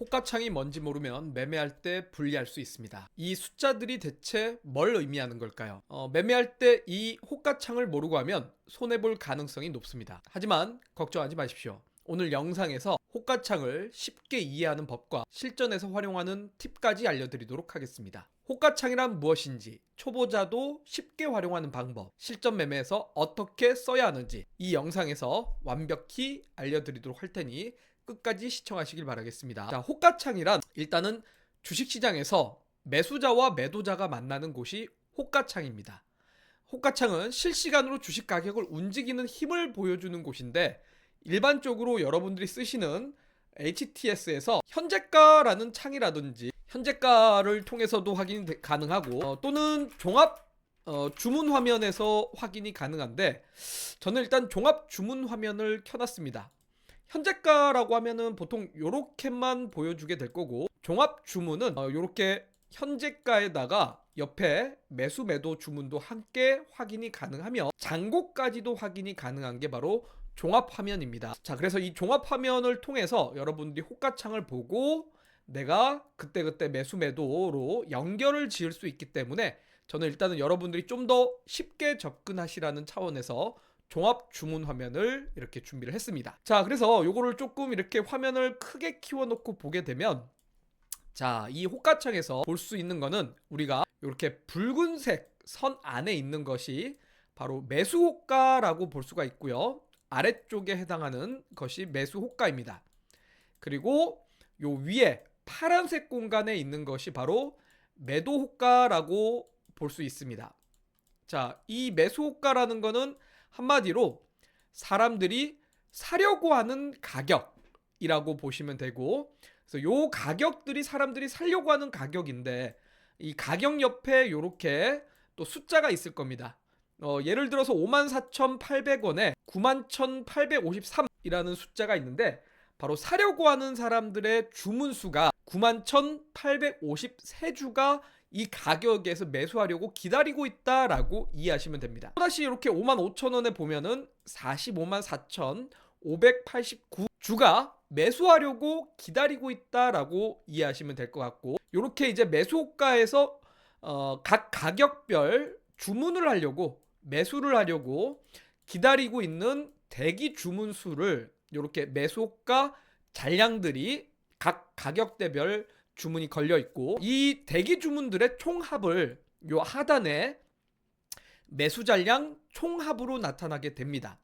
호가창이 뭔지 모르면 매매할 때 불리할 수 있습니다. 이 숫자들이 대체 뭘 의미하는 걸까요? 어, 매매할 때 이 호가창을 모르고 하면 손해볼 가능성이 높습니다. 하지만 걱정하지 마십시오. 오늘 영상에서 호가창을 쉽게 이해하는 법과 실전에서 활용하는 팁까지 알려드리도록 하겠습니다. 호가창이란 무엇인지, 초보자도 쉽게 활용하는 방법, 실전 매매에서 어떻게 써야 하는지 이 영상에서 완벽히 알려드리도록 할 테니 끝까지 시청하시길 바라겠습니다. 자, 호가창이란 일단은 주식시장에서 매수자와 매도자가 만나는 곳이 호가창입니다. 호가창은 실시간으로 주식 가격을 움직이는 힘을 보여주는 곳인데 일반적으로 여러분들이 쓰시는 HTS에서 현재가라는 창이라든지 현재가를 통해서도 확인이 되- 가능하고 어, 또는 종합 어, 주문 화면에서 확인이 가능한데 저는 일단 종합 주문 화면을 켜놨습니다. 현재가라고 하면은 보통 요렇게만 보여주게 될 거고 종합 주문은 어, 요렇게 현재가에다가 옆에 매수 매도 주문도 함께 확인이 가능하며 잔고까지도 확인이 가능한 게 바로 종합 화면입니다. 자, 그래서 이 종합 화면을 통해서 여러분들이 호가창을 보고 내가 그때그때 매수 매도로 연결을 지을 수 있기 때문에 저는 일단은 여러분들이 좀 더 쉽게 접근하시라는 차원에서 종합 주문 화면을 이렇게 준비를 했습니다. 자, 그래서 요거를 조금 이렇게 화면을 크게 키워놓고 보게 되면 자, 이 호가창에서 볼 수 있는 거는 우리가 이렇게 붉은색 선 안에 있는 것이 바로 매수 호가라고 볼 수가 있고요. 아래쪽에 해당하는 것이 매수 호가입니다. 그리고 요 위에 파란색 공간에 있는 것이 바로 매도 호가라고 볼 수 있습니다. 자, 이 매수 호가라는 거는 한마디로 사람들이 사려고 하는 가격이라고 보시면 되고 그래서 요 가격들이 사람들이 살려고 하는 가격인데 이 가격 옆에 요렇게 또 숫자가 있을 겁니다. 어, 예를 들어서 54,800원에 91,853이라는 숫자가 있는데 바로 사려고 하는 사람들의 주문 수가 91,853주가 이 가격에서 매수하려고 기다리고 있다라고 이해하시면 됩니다. 또다시 이렇게 55,000원에 보면은 45만 4,589 주가 매수하려고 기다리고 있다라고 이해하시면 될 것 같고 이렇게 이제 매수가에서 어, 각 가격별 주문을 하려고 매수를 하려고 기다리고 있는 대기 주문 수를 이렇게 매수가 잔량들이 각 가격대별 주문이 걸려 있고 이 대기 주문들의 총합을 요 하단에 매수 잔량 총합으로 나타나게 됩니다.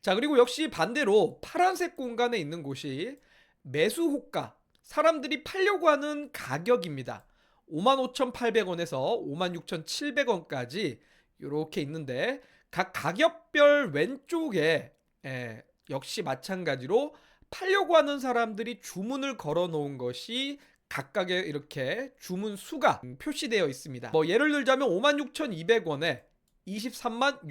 자, 그리고 역시 반대로 파란색 공간에 있는 곳이 매수 호가, 사람들이 팔려고 하는 가격입니다. 55,800원에서 56,700원까지 이렇게 있는데 각 가격별 왼쪽에 예, 역시 마찬가지로 팔려고 하는 사람들이 주문을 걸어 놓은 것이 각각의 이렇게 주문 수가 표시되어 있습니다. 뭐 예를 들자면 56,200원에 23만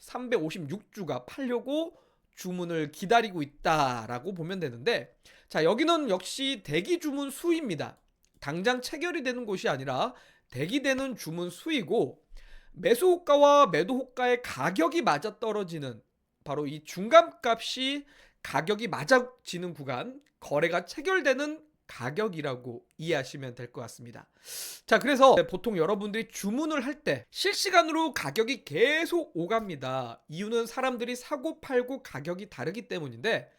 6,356주가 팔려고 주문을 기다리고 있다라고 보면 되는데 자 여기는 역시 대기 주문 수입니다. 당장 체결이 되는 곳이 아니라 대기되는 주문 수이고 매수 호가와 매도 호가의 가격이 맞아 떨어지는 바로 이 중간값이 가격이 맞아지는 구간 거래가 체결되는 가격이라고 이해하시면 될 것 같습니다. 자, 그래서 보통 여러분들이 주문을 할 때 실시간으로 가격이 계속 오갑니다. 이유는 사람들이 사고 팔고 가격이 다르기 때문인데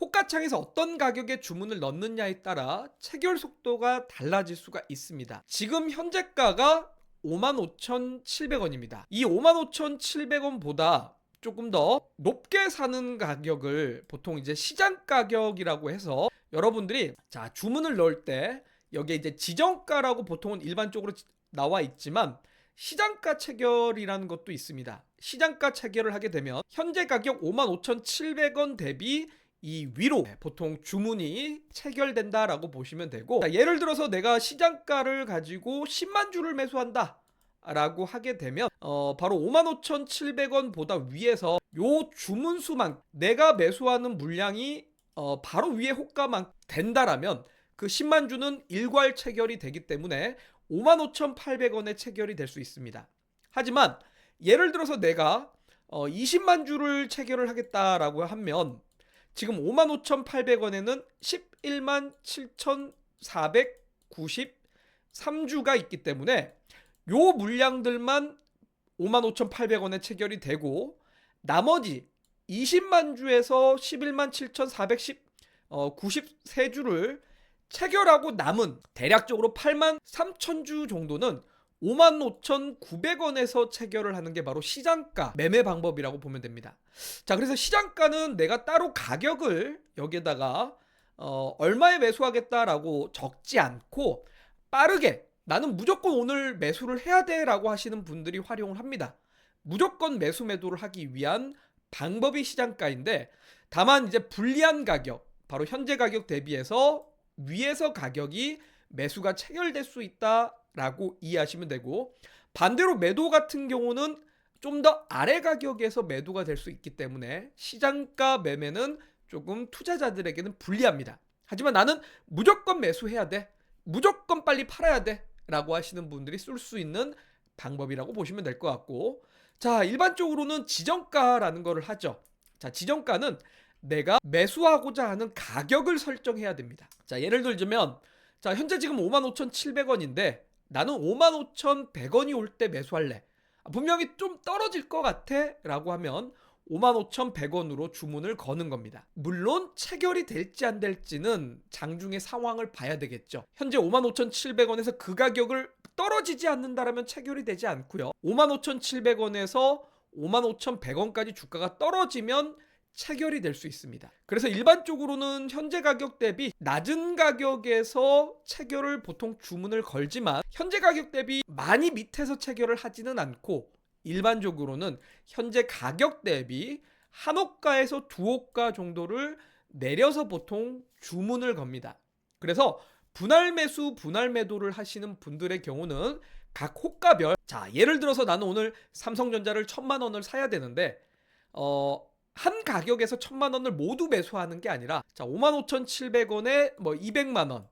호가창에서 어떤 가격에 주문을 넣느냐에 따라 체결 속도가 달라질 수가 있습니다. 지금 현재가가 55,700원입니다. 이 55,700원보다 조금 더 높게 사는 가격을 보통 이제 시장 가격이라고 해서 여러분들이 자 주문을 넣을 때 여기에 이제 지정가라고 보통은 일반적으로 나와 있지만 시장가 체결이라는 것도 있습니다. 시장가 체결을 하게 되면 현재 가격 55,700원 대비 이 위로 보통 주문이 체결된다라고 보시면 되고 자, 예를 들어서 내가 시장가를 가지고 10만 주를 매수한다. 라고 하게 되면 어 바로 55,700원보다 위에서 요 주문 수만 내가 매수하는 물량이 어 바로 위에 호가만 된다라면 그 10만 주는 일괄 체결이 되기 때문에 55,800원에 체결이 될 수 있습니다. 하지만 예를 들어서 내가 어 20만 주를 체결을 하겠다라고 하면 지금 55,800원에는 11만 7,493주가 있기 때문에 요 물량들만 55,800원에 체결이 되고 나머지 20만 주에서 11만 7,493주를 체결하고 남은 대략적으로 8만 3천 주 정도는 5만 5,900원에서 체결을 하는 게 바로 시장가 매매 방법이라고 보면 됩니다. 자, 그래서 시장가는 내가 따로 가격을 여기에다가 어, 얼마에 매수하겠다라고 적지 않고 빠르게 나는 무조건 오늘 매수를 해야 돼라고 하시는 분들이 활용을 합니다. 무조건 매수 매도를 하기 위한 방법이 시장가인데 다만 이제 불리한 가격, 바로 현재 가격 대비해서 위에서 가격이 매수가 체결될 수 있다라고 이해하시면 되고 반대로 매도 같은 경우는 좀 더 아래 가격에서 매도가 될 수 있기 때문에 시장가 매매는 조금 투자자들에게는 불리합니다. 하지만 나는 무조건 매수해야 돼. 무조건 빨리 팔아야 돼. 라고 하시는 분들이 쓸 수 있는 방법이라고 보시면 될 것 같고 자 일반적으로는 지정가라는 거를 하죠. 자 지정가는 내가 매수하고자 하는 가격을 설정해야 됩니다. 자 예를 들자면 자 현재 지금 55,700원인데 나는 55,100원이 올 때 매수할래. 아, 분명히 좀 떨어질 것 같아 라고 하면 55,100원으로 주문을 거는 겁니다. 물론 체결이 될지 안 될지는 장중의 상황을 봐야 되겠죠. 현재 55,700원에서 그 가격을 떨어지지 않는다라면 체결이 되지 않고요. 55,700원에서 55,100원까지 주가가 떨어지면 체결이 될 수 있습니다. 그래서 일반적으로는 현재 가격 대비 낮은 가격에서 체결을 보통 주문을 걸지만 현재 가격 대비 많이 밑에서 체결을 하지는 않고 일반적으로는 현재 가격 대비 한 호가에서 두 호가 정도를 내려서 보통 주문을 겁니다. 그래서 분할 매수, 분할 매도를 하시는 분들의 경우는 각 호가별 자 예를 들어서 나는 오늘 삼성전자를 천만 원을 사야 되는데 어. 한 가격에서 천만 원을 모두 매수하는 게 아니라 자 55,700원에 뭐 200만 원.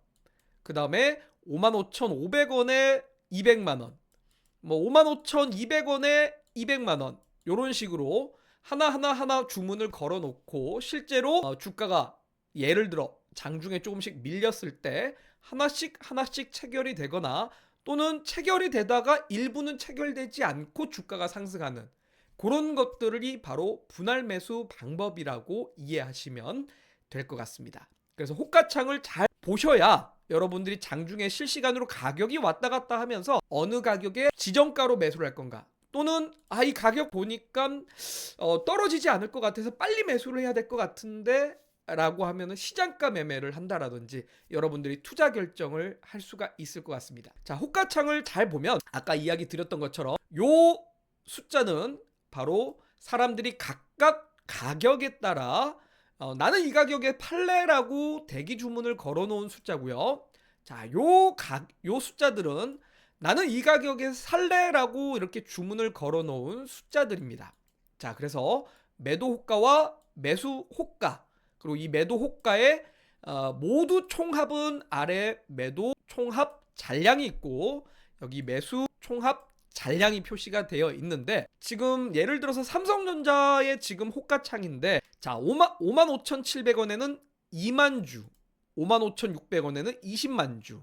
그다음에 55,500원에 200만 원. 뭐 55,200원에 200만 원. 요런 식으로 하나하나 하나 주문을 걸어 놓고 실제로 어, 주가가 예를 들어 장중에 조금씩 밀렸을 때 하나씩 하나씩 체결이 되거나 또는 체결이 되다가 일부는 체결되지 않고 주가가 상승하는 그런 것들이 바로 분할 매수 방법이라고 이해하시면 될 것 같습니다. 그래서 호가창을 잘 보셔야 여러분들이 장중에 실시간으로 가격이 왔다 갔다 하면서 어느 가격에 지정가로 매수를 할 건가 또는 아 이 가격 보니까 어, 떨어지지 않을 것 같아서 빨리 매수를 해야 될 것 같은데 라고 하면은 시장가 매매를 한다라든지 여러분들이 투자 결정을 할 수가 있을 것 같습니다. 자, 호가창을 잘 보면 아까 이야기 드렸던 것처럼 요 숫자는 바로 사람들이 각각 가격에 따라 어, 나는 이 가격에 팔래라고 대기 주문을 걸어놓은 숫자고요. 자, 요 각, 요 숫자들은 나는 이 가격에 살래라고 이렇게 주문을 걸어놓은 숫자들입니다. 자, 그래서 매도 호가와 매수 호가 그리고 이 매도 호가의 어, 모두 총합은 아래 매도 총합 잔량이 있고 여기 매수 총합 잔량이 표시가 되어 있는데 지금 예를 들어서 삼성전자의 지금 호가창인데 자 5만 5만 5,700원에는 2만 주 5만 5,600원에는 20만 주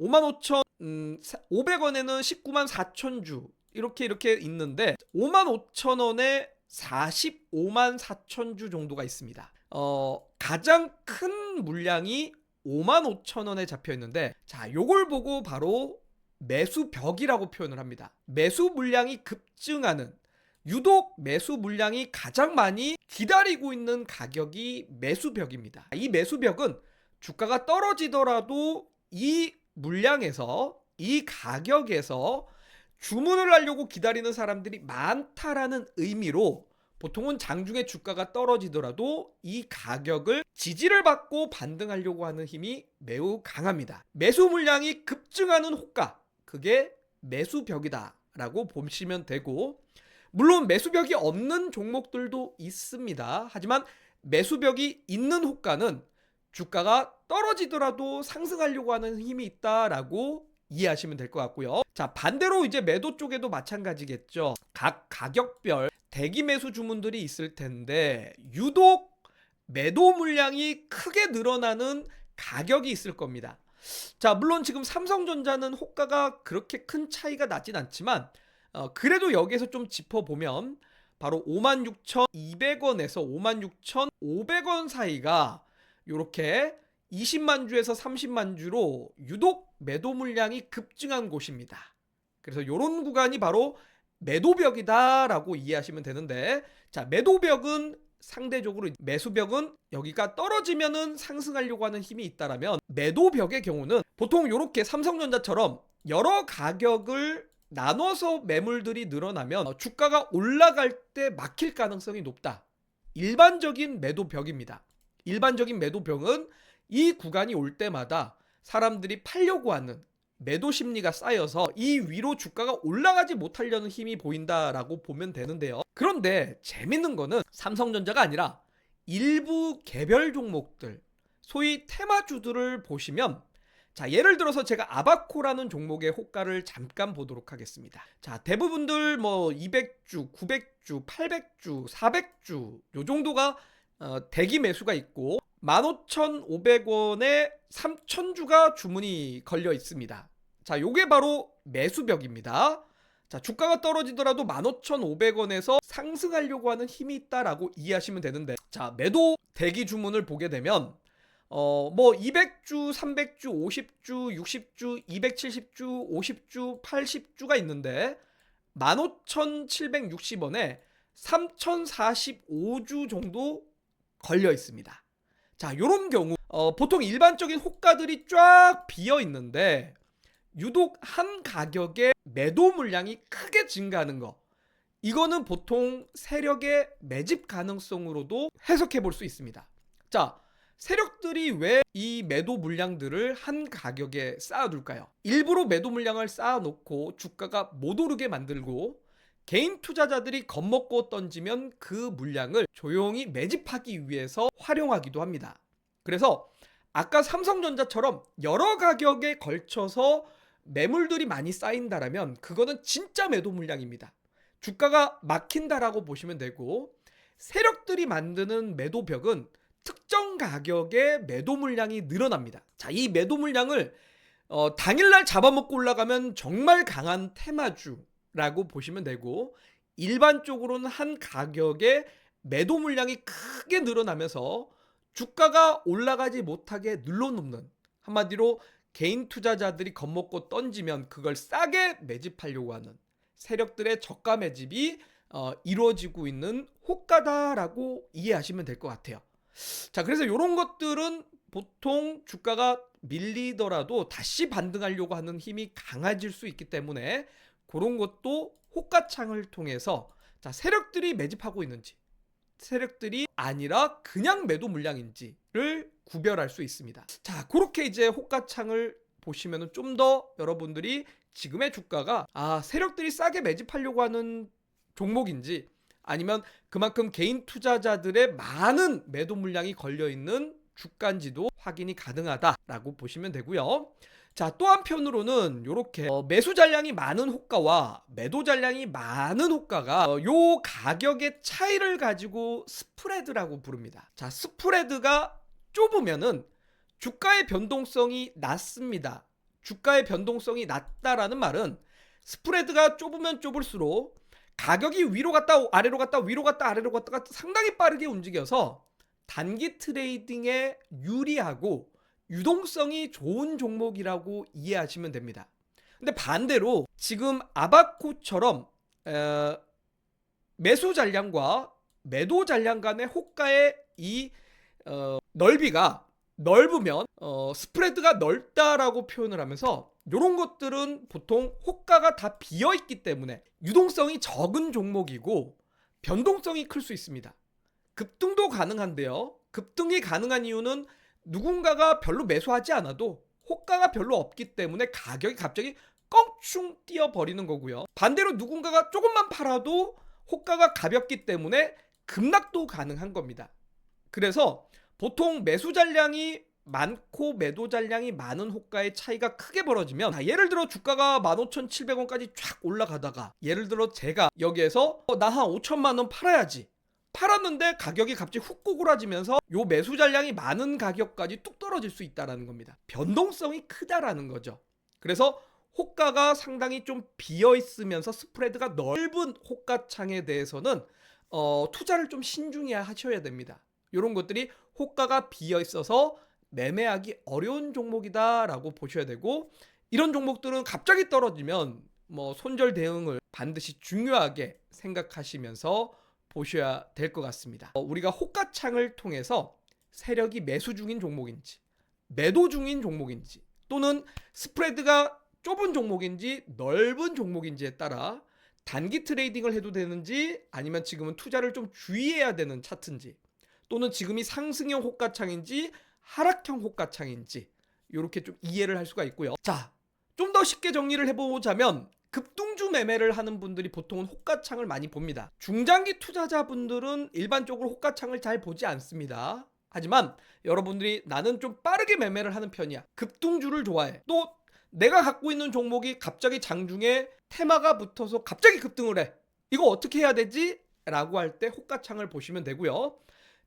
5만 5천 음, 500원에는 19만 4천 주 이렇게 이렇게 있는데 5만 5천 원에 45만 4천 주 정도가 있습니다. 어, 가장 큰 물량이 5만 5천 원에 잡혀 있는데 자, 요걸 보고 바로 매수 벽이라고 표현을 합니다. 매수 물량이 급증하는 유독 매수 물량이 가장 많이 기다리고 있는 가격이 매수벽입니다. 이 매수벽은 주가가 떨어지더라도 이 물량에서 이 가격에서 주문을 하려고 기다리는 사람들이 많다라는 의미로 보통은 장중에 주가가 떨어지더라도 이 가격을 지지를 받고 반등하려고 하는 힘이 매우 강합니다. 매수 물량이 급증하는 호가, 그게 매수벽이다라고 보시면 되고, 물론 매수벽이 없는 종목들도 있습니다. 하지만 매수벽이 있는 호가는 주가가 떨어지더라도 상승하려고 하는 힘이 있다라고 이해하시면 될 것 같고요. 자, 반대로 이제 매도 쪽에도 마찬가지겠죠. 각 가격별 대기 매수 주문들이 있을 텐데 유독 매도 물량이 크게 늘어나는 가격이 있을 겁니다. 자, 물론 지금 삼성전자는 호가가 그렇게 큰 차이가 나진 않지만 어, 그래도 여기에서 좀 짚어보면 바로 56,200원에서 56,500원 사이가 이렇게 20만 주에서 30만 주로 유독 매도 물량이 급증한 곳입니다. 그래서 이런 구간이 바로 매도벽이다라고 이해하시면 되는데 자 매도벽은 상대적으로 매수벽은 여기가 떨어지면은 상승하려고 하는 힘이 있다라면 매도벽의 경우는 보통 이렇게 삼성전자처럼 여러 가격을 나눠서 매물들이 늘어나면 어, 주가가 올라갈 때 막힐 가능성이 높다. 일반적인 매도벽입니다. 일반적인 매도벽은 이 구간이 올 때마다 사람들이 팔려고 하는 매도 심리가 쌓여서 이 위로 주가가 올라가지 못하려는 힘이 보인다라고 보면 되는데요. 그런데 재밌는 거는 삼성전자가 아니라 일부 개별 종목들, 소위 테마주들을 보시면 자, 예를 들어서 제가 아바코라는 종목의 호가를 잠깐 보도록 하겠습니다. 자, 대부분들 뭐 200주, 900주, 800주, 400주 요 정도가 어, 대기 매수가 있고 15,500원에 3,000주가 주문이 걸려 있습니다. 자, 요게 바로 매수벽입니다. 자, 주가가 떨어지더라도 15,500원에서 상승하려고 하는 힘이 있다라고 이해하시면 되는데 자, 매도 대기 주문을 보게 되면 어, 뭐 200주, 300주, 50주, 60주, 270주, 50주, 80주가 있는데 15,760원에 3,045주 정도 걸려 있습니다. 자, 요런 경우 어, 보통 일반적인 호가들이 쫙 비어 있는데 유독 한 가격의 매도 물량이 크게 증가하는 거. 이거는 보통 세력의 매집 가능성으로도 해석해 볼 수 있습니다. 자, 세력들이 왜 이 매도 물량들을 한 가격에 쌓아둘까요? 일부러 매도 물량을 쌓아놓고 주가가 못 오르게 만들고 개인 투자자들이 겁먹고 던지면 그 물량을 조용히 매집하기 위해서 활용하기도 합니다. 그래서 아까 삼성전자처럼 여러 가격에 걸쳐서 매물들이 많이 쌓인다라면 그거는 진짜 매도 물량입니다. 주가가 막힌다라고 보시면 되고 세력들이 만드는 매도벽은 특정 가격의 매도 물량이 늘어납니다. 자, 이 매도 물량을 어, 당일날 잡아먹고 올라가면 정말 강한 테마주라고 보시면 되고 일반적으로는 한 가격의 매도 물량이 크게 늘어나면서 주가가 올라가지 못하게 눌러놓는 한마디로 개인 투자자들이 겁먹고 던지면 그걸 싸게 매집하려고 하는 세력들의 저가 매집이 어, 이루어지고 있는 호가다라고 이해하시면 될 것 같아요. 자, 그래서 이런 것들은 보통 주가가 밀리더라도 다시 반등하려고 하는 힘이 강해질 수 있기 때문에 그런 것도 호가창을 통해서 자, 세력들이 매집하고 있는지 세력들이 아니라 그냥 매도 물량인지를 구별할 수 있습니다. 자, 그렇게 이제 호가창을 보시면은 좀 더 여러분들이 지금의 주가가 아, 세력들이 싸게 매집하려고 하는 종목인지 아니면 그만큼 개인 투자자들의 많은 매도 물량이 걸려 있는 주가인지도 확인이 가능하다라고 보시면 되고요. 자, 또 한편으로는 이렇게 어, 매수 잔량이 많은 호가와 매도 잔량이 많은 호가가 어, 요 가격의 차이를 가지고 스프레드라고 부릅니다. 자, 스프레드가 좁으면은 주가의 변동성이 낮습니다. 주가의 변동성이 낮다라는 말은 스프레드가 좁으면 좁을수록 가격이 위로 갔다 아래로 갔다 위로 갔다 아래로 갔다가 상당히 빠르게 움직여서 단기 트레이딩에 유리하고 유동성이 좋은 종목이라고 이해하시면 됩니다. 근데 반대로 지금 아바코처럼 에, 매수 잔량과 매도 잔량 간의 호가의 이 어, 넓이가 넓으면 어, 스프레드가 넓다라고 표현을 하면서 이런 것들은 보통 호가가 다 비어 있기 때문에 유동성이 적은 종목이고 변동성이 클 수 있습니다. 급등도 가능한데요. 급등이 가능한 이유는 누군가가 별로 매수하지 않아도 호가가 별로 없기 때문에 가격이 갑자기 껑충 뛰어버리는 거고요. 반대로 누군가가 조금만 팔아도 호가가 가볍기 때문에 급락도 가능한 겁니다. 그래서 보통 매수 잔량이 많고 매도 잔량이 많은 호가의 차이가 크게 벌어지면 자, 예를 들어 주가가 15,700원까지 쫙 올라가다가 예를 들어 제가 여기에서 어, 나한 5천만 원 팔아야지 팔았는데 가격이 갑자기 훅 고그라지면서 요 매수 잔량이 많은 가격까지 뚝 떨어질 수 있다라는 겁니다. 변동성이 크다라는 거죠. 그래서 호가가 상당히 좀 비어 있으면서 스프레드가 넓은 호가창에 대해서는 어, 투자를 좀 신중히 하셔야 됩니다. 이런 것들이 호가가 비어 있어서 매매하기 어려운 종목이다라고 보셔야 되고 이런 종목들은 갑자기 떨어지면 뭐 손절 대응을 반드시 중요하게 생각하시면서 보셔야 될 것 같습니다. 어, 우리가 호가창을 통해서 세력이 매수 중인 종목인지 매도 중인 종목인지 또는 스프레드가 좁은 종목인지 넓은 종목인지에 따라 단기 트레이딩을 해도 되는지 아니면 지금은 투자를 좀 주의해야 되는 차트인지 또는 지금이 상승형 호가창인지 하락형 호가창인지 이렇게 좀 이해를 할 수가 있고요. 자, 좀 더 쉽게 정리를 해보자면 급등주 매매를 하는 분들이 보통은 호가창을 많이 봅니다. 중장기 투자자분들은 일반적으로 호가창을 잘 보지 않습니다. 하지만 여러분들이 나는 좀 빠르게 매매를 하는 편이야. 급등주를 좋아해. 또 내가 갖고 있는 종목이 갑자기 장중에 테마가 붙어서 갑자기 급등을 해. 이거 어떻게 해야 되지? 라고 할 때 호가창을 보시면 되고요.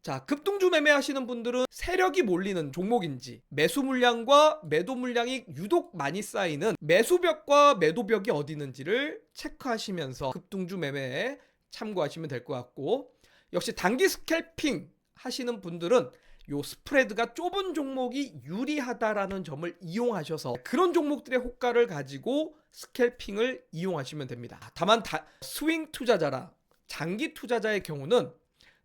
자, 급등주 매매하시는 분들은 세력이 몰리는 종목인지 매수 물량과 매도 물량이 유독 많이 쌓이는 매수벽과 매도벽이 어디 있는지를 체크하시면서 급등주 매매에 참고하시면 될 것 같고 역시 단기 스캘핑 하시는 분들은 요 스프레드가 좁은 종목이 유리하다라는 점을 이용하셔서 그런 종목들의 호가를 가지고 스캘핑을 이용하시면 됩니다. 다만 다, 스윙 투자자라 장기 투자자의 경우는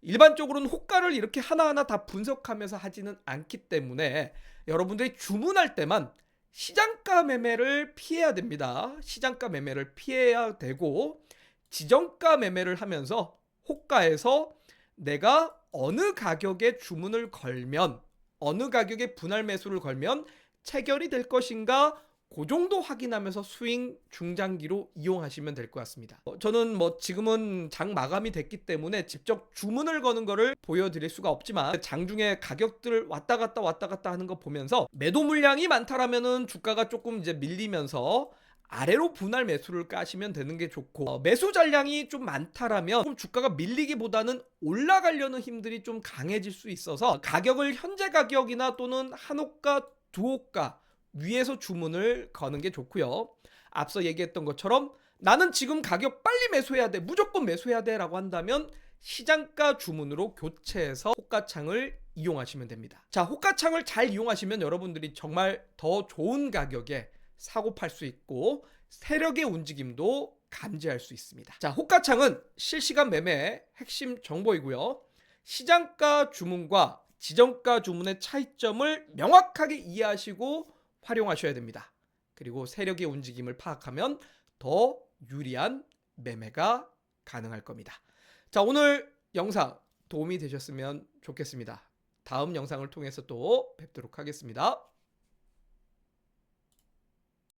일반적으로는 호가를 이렇게 하나하나 다 분석하면서 하지는 않기 때문에 여러분들이 주문할 때만 시장가 매매를 피해야 됩니다. 시장가 매매를 피해야 되고 지정가 매매를 하면서 호가에서 내가 어느 가격에 주문을 걸면 어느 가격에 분할 매수를 걸면 체결이 될 것인가 그 정도 확인하면서 스윙 중장기로 이용하시면 될 것 같습니다. 어, 저는 뭐 지금은 장 마감이 됐기 때문에 직접 주문을 거는 거를 보여드릴 수가 없지만 장중에 가격들 왔다 갔다 왔다 갔다 하는 거 보면서 매도 물량이 많다라면은 주가가 조금 이제 밀리면서 아래로 분할 매수를 까시면 되는 게 좋고 어, 매수 잔량이 좀 많다라면 좀 주가가 밀리기보다는 올라가려는 힘들이 좀 강해질 수 있어서 가격을 현재 가격이나 또는 한호가 두호가 위에서 주문을 거는 게 좋고요. 앞서 얘기했던 것처럼 나는 지금 가격 빨리 매수해야 돼. 무조건 매수해야 돼. 라고 한다면 시장가 주문으로 교체해서 호가창을 이용하시면 됩니다. 자, 호가창을 잘 이용하시면 여러분들이 정말 더 좋은 가격에 사고 팔 수 있고 세력의 움직임도 감지할 수 있습니다. 자, 호가창은 실시간 매매의 핵심 정보이고요. 시장가 주문과 지정가 주문의 차이점을 명확하게 이해하시고 활용하셔야 됩니다. 그리고 세력의 움직임을 파악하면 더 유리한 매매가 가능할 겁니다. 자, 오늘 영상 도움이 되셨으면 좋겠습니다. 다음 영상을 통해서 또 뵙도록 하겠습니다.